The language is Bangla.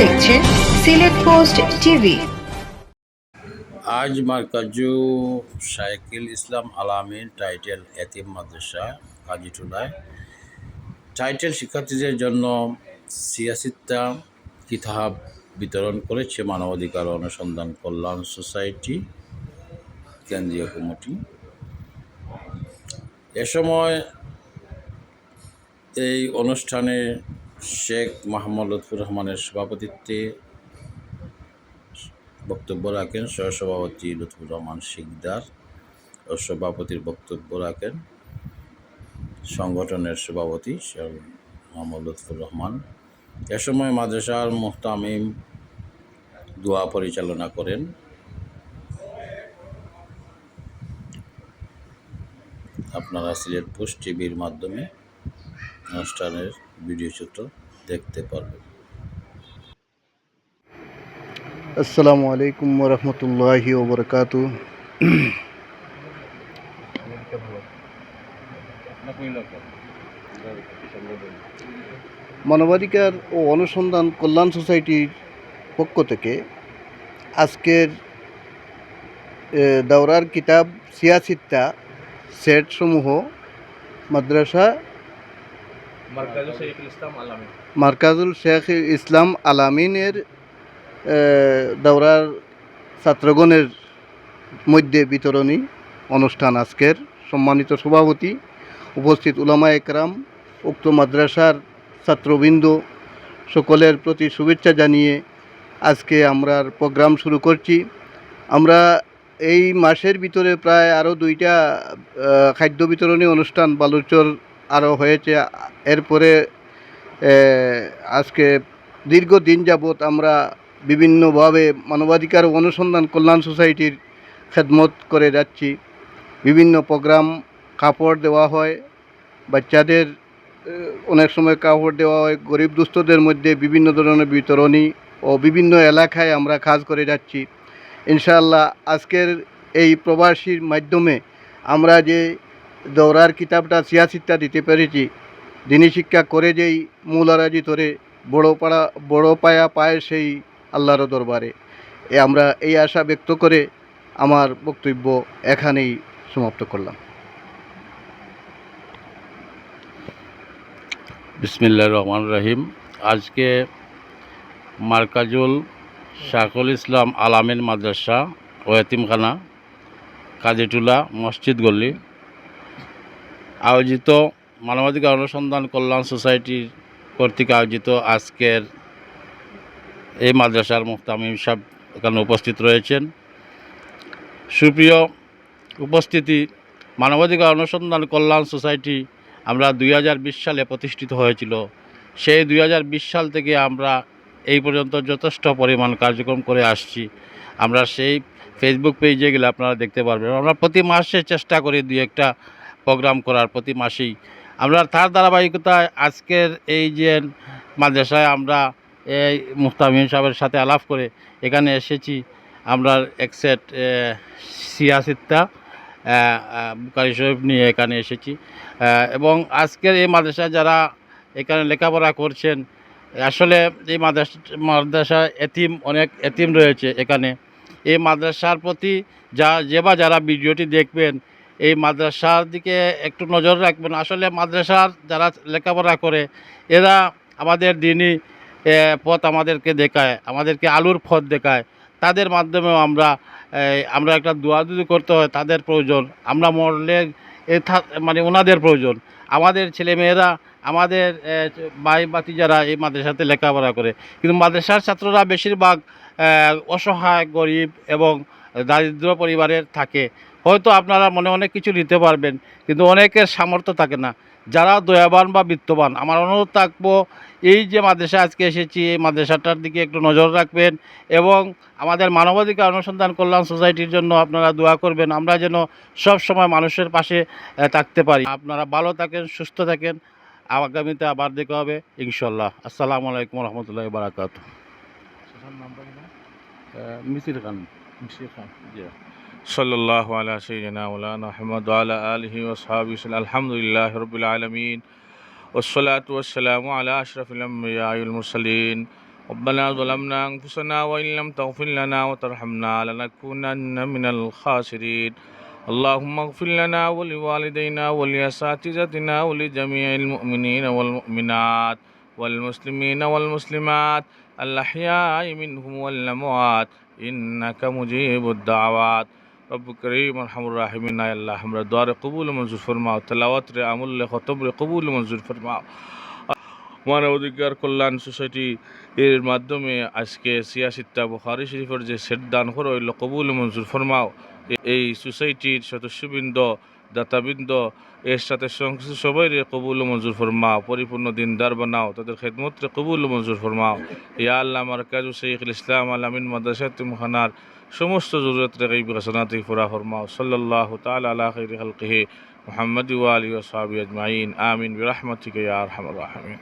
দেখছেন সিলেট পোস্ট টিভি। আজ মার্কাজু সাইকেল ইসলাম আলামিন টাইটেল এতিম মাদ্রাসা কাজীটুলায়। টাইটেল শিক্ষার্থীদের জন্য সিয়াসিত্তা কিতাব বিতরণ করেছে মানবাধিকার অনুসন্ধান কল্যাণ সোসাইটি, কেন্দ্রীয় কমিটি। এ সময় এই অনুষ্ঠানে শেখ মাহমুদ লুৎফুর রহমানের সভাপতিত্বে বক্তব্য রাখেন সহসভাপতি লুৎফুর রহমান শিকদার ও সভাপতির বক্তব্য রাখেন সংগঠনের সভাপতি শেখ মোহাম্মদ লুৎফুর রহমান। এ সময় মাদ্রাসার মুহতামিম দোয়া পরিচালনা করেন। আপনারা সিলেট পোস্ট টিভির মাধ্যমে অনুষ্ঠানের ভিডিও চিত্র দেখতে পারবেন আসসালামু আলাইকুম রহমতুল্লাহি ওবরকাত মানবাধিকার ও অনুসন্ধান কল্যাণ সোসাইটির পক্ষ থেকে আজকের এ, দাওরার কিতাব সিয়াসিত্তা সেটসমূহ মাদ্রাসা মার্কাজু শরীফুল ইসলাম আলামী মার্কাজুল শেখ ইসলাম আলামিনের দাওরার ছাত্রগণের মধ্যে বিতরণী অনুষ্ঠান আজকের। সম্মানিত সভাপতি, উপস্থিত উলামা একরাম, উক্ত মাদ্রাসার ছাত্রবৃন্দ, সকলের প্রতি শুভেচ্ছা জানিয়ে আজকে আমরা প্রোগ্রাম শুরু করছি। আমরা এই মাসের ভিতরে প্রায় আরও দুইটা খাদ্য বিতরণী অনুষ্ঠান বালুচর আরও হয়েছে। এরপরে আজকে দীর্ঘদিন যাবৎ আমরা বিভিন্নভাবে মানবাধিকার অনুসন্ধান কল্যাণ সোসাইটির খেদমত করে যাচ্ছি। বিভিন্ন প্রোগ্রাম কাপড় দেওয়া হয়, বাচ্চাদের অনেক সময় কাপড় দেওয়া হয়, গরিব দুস্থদের মধ্যে বিভিন্ন ধরনের বিতরণী ও বিভিন্ন এলাকায় আমরা কাজ করে যাচ্ছি। ইনশাআল্লাহ আজকের এই প্রবাসীর মাধ্যমে আমরা যে দৌড়ার কিতাবটা সিয়াসিত্তা দিতে পেরেছি। দিনী শিক্ষা করে যেই মূলারাজি ধরে বড় পাড়া, বড় পায়া পায় সেই আল্লাহর দরবারে। এ আমরা এই আশা ব্যক্ত করে আমার বক্তব্য এখানেই সমাপ্ত করলাম। বিসমিল্লা রহমান রহিম। আজকে মার্কাজুল শাকুল ইসলাম আলামিন মাদ্রাসা ও এতিমখানা, কাজীটুলা মসজিদ গল্লি আয়োজিত মানবাধিকার অনুসন্ধান কল্যাণ সোসাইটির কর্তৃক আয়োজিত আজকের এই মাদ্রাসার মুহতামিম সাহেব এখানে উপস্থিত রয়েছেন। সুপ্রিয় উপস্থিতি, মানবাধিকার অনুসন্ধান কল্যাণ সোসাইটি আমরা দুই হাজার বিশ সালে প্রতিষ্ঠিত হয়েছিল। সেই দুই হাজার বিশ সাল থেকে আমরা এই পর্যন্ত যথেষ্ট পরিমাণ কার্যক্রম করে আসছি। আমরা সেই ফেসবুক পেজে গেলে আপনারা দেখতে পারবেন। আমরা প্রতি মাসে চেষ্টা করি দুই একটা প্রোগ্রাম করার প্রতি মাসেই। আমরা তার ধারাবাহিকতায় আজকের এই যে মাদ্রাসায় আমরা এই মুস্তামিন সাহেবের সাথে আলাপ করে এখানে এসেছি। আমরা এক সেট সিয়াসিত্তা বুকারি শরীফ নিয়ে এখানে এসেছি। এবং আজকের এই মাদ্রাসায় যারা এখানে লেখাপড়া করছেন, আসলে এই মাদ্রাসা মাদ্রাসা এতিম, অনেক এতিম রয়েছে এখানে। এই মাদ্রাসার প্রতি যা, যে বা যারা ভিডিওটি দেখবেন এই মাদ্রাসার দিকে একটু নজর রাখবেন। আসলে মাদ্রাসার যারা লেখাপড়া করে, এরা আমাদের দিনই পথ আমাদেরকে দেখায়, আমাদেরকে আলুর পথ দেখায়। তাদের মাধ্যমেও আমরা আমরা একটা দোয়া যদি করতে হয়, তাদের প্রয়োজন। আমরা মরলে মানে ওনাদের প্রয়োজন। আমাদের ছেলেমেয়েরা, আমাদের ভাই বাতি যারা এই মাদ্রাসাতে লেখাপড়া করে। কিন্তু মাদ্রাসার ছাত্ররা বেশিরভাগ অসহায়, গরিব এবং দারিদ্র পরিবারের থাকে। হয়তো আপনারা মনে অনেক কিছু নিতে পারবেন কিন্তু অনেকের সামর্থ্য থাকে না। যারা দয়াবান বা বিত্তবান আমার অনুরোধ থাকব এই যে মাদ্রাসা আজকে এসেছি এই মাদ্রাসাটার দিকে একটু নজর রাখবেন এবং আমাদের মানবাধিকার অনুসন্ধান কল্যাণ সোসাইটির জন্য আপনারা দোয়া করবেন আমরা যেন সব সময় মানুষের পাশে থাকতে পারি। আপনারা ভালো থাকেন সুস্থ থাকেন। আগামীতে আবার দেখা হবে ইনশাল্লাহ আসসালামু আলাইকুম রহমতুল্লাহ বারাকাত মিসির খান। মিশির খান। জি। সাল্লাল্লাহু আলা সাইয়্যিদিনা মাওলানা মুহাম্মদ ওয়া আলা আলিহি ওয়া সাহবিহি ওয়াসাল্লাম আলহামদুলিল্লাহি রাব্বিল আলামিন والصلاة والسلام على أشرف الأنبياء والمرسلين ربنا ظلمنا أنفسنا وإن لم تغفر لنا وترحمنا لنكونن من الخاسرين اللهم اغفر لنا ولوالدينا ولأساتذتنا ولجميع المؤمنين والمؤمنات والمسلمين والمسلمات الأحياء منهم والأموات إنك مجيب الدعوات রব্ব করিম, আরহামুর রাহিমিন আল্লাহ, আমরা দোয়ারে কবুল মঞ্জুর ফরমাও তেলাওয়াত রে আমল রে কবুল মঞ্জুর ফরমাও। মানবাধিকার কল্যাণ সোসাইটি এর মাধ্যমে আজকে সিয়াসিত্তা বুখারি শরীফের যে সেট দান করো হইল, কবুল মঞ্জুর ফরমাও। এই সোসাইটির সদস্যবৃন্দ, দাতাবৃন্দ, এর সাথে সংশ্লিষ্ট সবাই রে কবুল মঞ্জুর ফরমাও, পরিপূর্ণ দিনদার বানাও, তাদের খেদমত রে কবুল মঞ্জুর ফরমাও। ইয়া আল্লাহ আমার কাজু শেখ ইসলাম আলামিন মাদ্রাসাত মুখানার সমস্ত জরুরত রে গাইব হাসানাতি ফুরা ফরমাও সাল্লাল্লাহু তাআলা আলা খাইরি খালকিহি মুহাম্মদ ওয়া আলিহি ওয়া সাহবিহি আজমাইন। আমিন। বিরহমাতিকা আরহামার রাহিমিন।